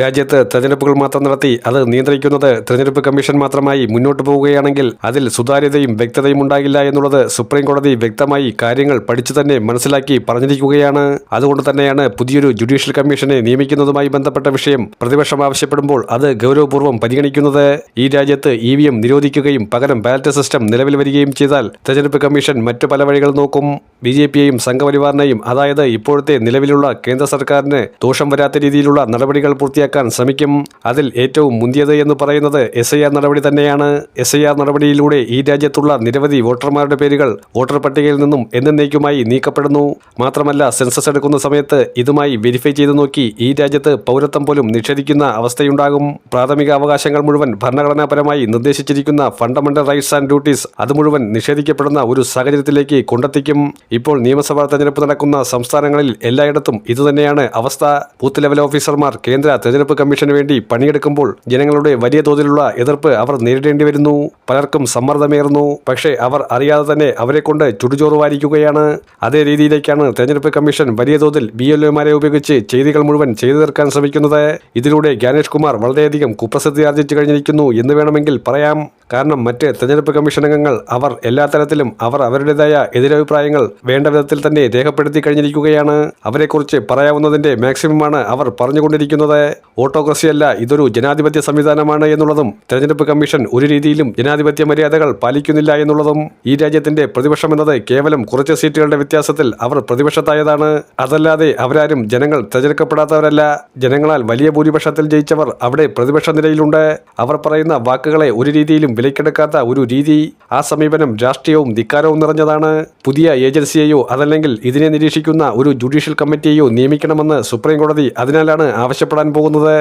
രാജ്യത്ത് തെരഞ്ഞെടുപ്പുകൾ മാത്രം നടത്തി അത് നിയന്ത്രിക്കുന്നത് തെരഞ്ഞെടുപ്പ് കമ്മീഷൻ മാത്രമായി മുന്നോട്ട് പോവുകയാണെങ്കിൽ അതിൽ സുതാര്യതയും വ്യക്തതയും ഉണ്ടാകില്ല എന്നുള്ളത് സുപ്രീം കോടതി വ്യക്തമായി കാര്യങ്ങൾ പഠിച്ചു തന്നെ മനസ്സിലാക്കി പറഞ്ഞിരിക്കുകയാണ്. അതുകൊണ്ട് തന്നെയാണ് പുതിയൊരു ജുഡീഷ്യൽ കമ്മീഷനെ നിയമിക്കുന്നതുമായി ബന്ധപ്പെട്ട വിഷയം പ്രതിപക്ഷം ആവശ്യപ്പെടുമ്പോൾ അത് ഗൗരവപൂർവം പരിഗണിക്കുന്നത്. ഈ രാജ്യത്ത് ഇ വി എം നിരോധിക്കുകയും പകരം ബാലറ്റ് സിസ്റ്റം നിലവിൽ വരികയും ചെയ്താൽ തെരഞ്ഞെടുപ്പ് കമ്മീഷൻ മറ്റു പല വഴികൾ നോക്കും. ബി ജെ പിയെയും സംഘപരിവാറിനെയും അതായത് ഇപ്പോഴത്തെ നിലവിലുള്ള കേന്ദ്ര സർക്കാരിന് ദോഷം വരാത്ത രീതിയിലുള്ള നടപടികൾ പൂർത്തിയാക്കാൻ ശ്രമിക്കും. അതിൽ ഏറ്റവും മുന്തിയത് എന്ന് പറയുന്നത് എസ് ഐ ആർ നടപടി തന്നെയാണ്. എസ് ഐ ആർ നടപടിയിലൂടെ ഈ രാജ്യത്തുള്ള നിരവധി വോട്ടർമാരുടെ പേരുകൾ വോട്ടർ പട്ടികയിൽ നിന്നും എന്നേക്കുമായി നീക്കപ്പെടുന്നു. മാത്രമല്ല സെൻസസ് എടുക്കുന്ന സമയത്ത് ഇതുമായി വെരിഫൈ ചെയ്തു നോക്കി ഈ രാജ്യത്ത് പൗരത്വം പോലും നിഷേധിക്കുന്ന അവസ്ഥയുണ്ടാകും. പ്രാഥമിക അവകാശങ്ങൾ മുഴുവൻ ഭരണഘടനാപരമായി നിർദ്ദേശിച്ചിരിക്കുന്ന ഫണ്ടമെന്റൽ റൈറ്റ്സ് ആൻഡ് ഡ്യൂട്ടീസ് അത് മുഴുവൻ നിഷേധിക്കപ്പെടുന്ന ഒരു സാഹചര്യത്തിലേക്ക് കൊണ്ടെത്തിക്കും. ഇപ്പോൾ നിയമസഭാ തെരഞ്ഞെടുപ്പ് നടക്കുന്ന സംസ്ഥാനങ്ങളിൽ എല്ലായിടത്തും ഇതുതന്നെയാണ് അവസ്ഥ. ബൂത്ത് ലെവൽ ഓഫീസർമാർ കേന്ദ്ര തെരഞ്ഞെടുപ്പ് കമ്മീഷന് വേണ്ടി പണിയെടുക്കുമ്പോൾ ജനങ്ങളുടെ വലിയ തോതിലുള്ള എതിർപ്പ് അവർ നേരിടേണ്ടി വരുന്നു. പലർക്കും സമ്മർദ്ദമേറുന്നു. പക്ഷേ അവർ അറിയാതെ തന്നെ അവരെ കൊണ്ട് ചുടുചോറ് വാരിക്കുകയാണ് അതേ രീതിയിലേക്കാണ് തെരഞ്ഞെടുപ്പ് കമ്മീഷൻ വലിയ തോതിൽ ബി എൽ ഒമാരെ ഉപയോഗിച്ച് ചെയ്തികൾ മുഴുവൻ ചെയ്തു തീർക്കാൻ ശ്രമിക്കുന്നത്. ഇതിലൂടെ ജ്ഞാനേഷ് കുമാർ വളരെയധികം കുപ്രസിദ്ധി ആർജിച്ചു കഴിഞ്ഞിരിക്കുന്നു എന്ന് വേണമെങ്കിൽ പറയാം. കാരണം മറ്റ് തെരഞ്ഞെടുപ്പ് കമ്മീഷൻ അംഗങ്ങൾ അവർ എല്ലാ തരത്തിലും അവർ അവരുടേതായ എതിരഭിപ്രായങ്ങൾ വേണ്ട വിധത്തിൽ തന്നെ രേഖപ്പെടുത്തി കഴിഞ്ഞിരിക്കുകയാണ്. അവരെക്കുറിച്ച് പറയാവുന്നതിന്റെ മാക്സിമമാണ് അവർ പറഞ്ഞുകൊണ്ടിരിക്കുന്നത്. ഓട്ടോക്രസിയല്ല ഇതൊരു ജനാധിപത്യ സംവിധാനമാണ് എന്നുള്ളതും തെരഞ്ഞെടുപ്പ് കമ്മീഷൻ ഒരു രീതിയിലും ജനാധിപത്യ മര്യാദകൾ പാലിക്കുന്നില്ല എന്നുള്ളതും ഈ രാജ്യത്തിന്റെ പ്രതിപക്ഷം എന്നത് കേവലം കുറച്ച് സീറ്റുകളുടെ വ്യത്യാസത്തിൽ അവർ പ്രതിപക്ഷത്തായതാണ്. അതല്ലാതെ അവരാരും ജനങ്ങൾ തെരഞ്ഞെടുക്കപ്പെടാത്തവരല്ല. ജനങ്ങളാൽ വലിയ ഭൂരിപക്ഷത്തിൽ ജയിച്ചവർ അവിടെ പ്രതിപക്ഷ നിലയിലുണ്ട്. അവർ പറയുന്ന വാക്കുകളെ ഒരു രീതിയിലും വിലക്കെടുക്കാത്ത ഒരു രീതി ആ സമീപനം രാഷ്ട്രീയവും ധിക്കാരവും നിറഞ്ഞതാണ്. പുതിയ ഏജൻസിയെയോ അതല്ലെങ്കിൽ ഇതിനെ നിരീക്ഷിക്കുന്ന ഒരു ജുഡീഷ്യൽ കമ്മിറ്റിയെയോ നിയമിക്കണമെന്ന് സുപ്രീം കോടതി അതിനാലാണ് ആവശ്യപ്പെടാൻ പോകുന്നത്.